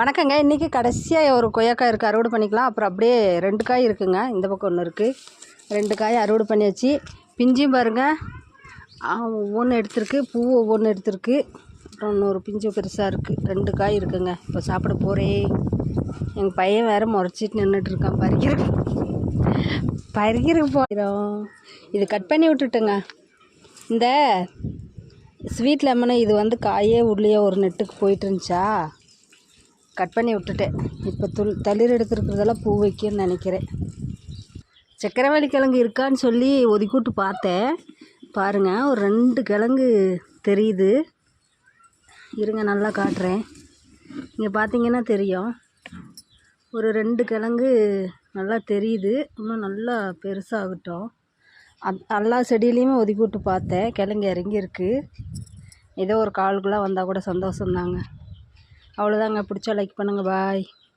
வணக்கங்க. இன்றைக்கி கடைசியாக ஒரு கொய்யாக்காய் இருக்குது அறுவடை பண்ணிக்கலாம். அப்புறம் அப்படியே ரெண்டு காய் இருக்குங்க. இந்த பக்கம் ஒன்று இருக்குது ரெண்டு காய் அறுவடை பண்ணியாச்சு. பிஞ்சும் பாருங்கள் ஒவ்வொன்று எடுத்திருக்கு. பூ ஒவ்வொன்று எடுத்திருக்கு. அப்புறம் இன்னொரு பிஞ்சு பெருசாக இருக்குது ரெண்டு காய் இருக்குங்க. இப்போ சாப்பிட போகிறே எங்கள் பையன் வேறு முறைச்சிட்டு நின்றுட்டு இருக்கான். பறிக்கிறதுக்கு பறிக்கிறதுக்கு போயிடும் இது கட் பண்ணி விட்டுட்டுங்க. இந்த ஸ்வீட் லெமனு இது வந்து காயே உள்ளே ஒரு நெட்டுக்கு போயிட்டு இருந்துச்சா? கட் பண்ணி விட்டுட்டேன். இப்போ துள் தளிர் எடுத்துருக்கிறதெல்லாம் பூ வைக்கும்னு நினைக்கிறேன். சக்கரவள்ளி கிழங்கு இருக்கான்னு சொல்லி ஒதுக்கிவிட்டு பார்த்தேன். பாருங்கள் ஒரு ரெண்டு கிழங்கு தெரியுது. இருங்க நல்லா காட்டுறேன். இங்கே பார்த்தீங்கன்னா தெரியும். ஒரு ரெண்டு கிழங்கு நல்லா தெரியுது. இன்னும் நல்லா பெருசாகட்டும். அத் எல்லா செடியிலையுமே ஒதுக்கி விட்டு பார்த்தேன். கிழங்கு இறங்கியிருக்கு. ஏதோ ஒரு கால்குள்ளே வந்தால் கூட சந்தோஷம்தாங்க. அவ்வளோதாங்க பிடிச்சா லைக் பண்ணுங்கள் பாய்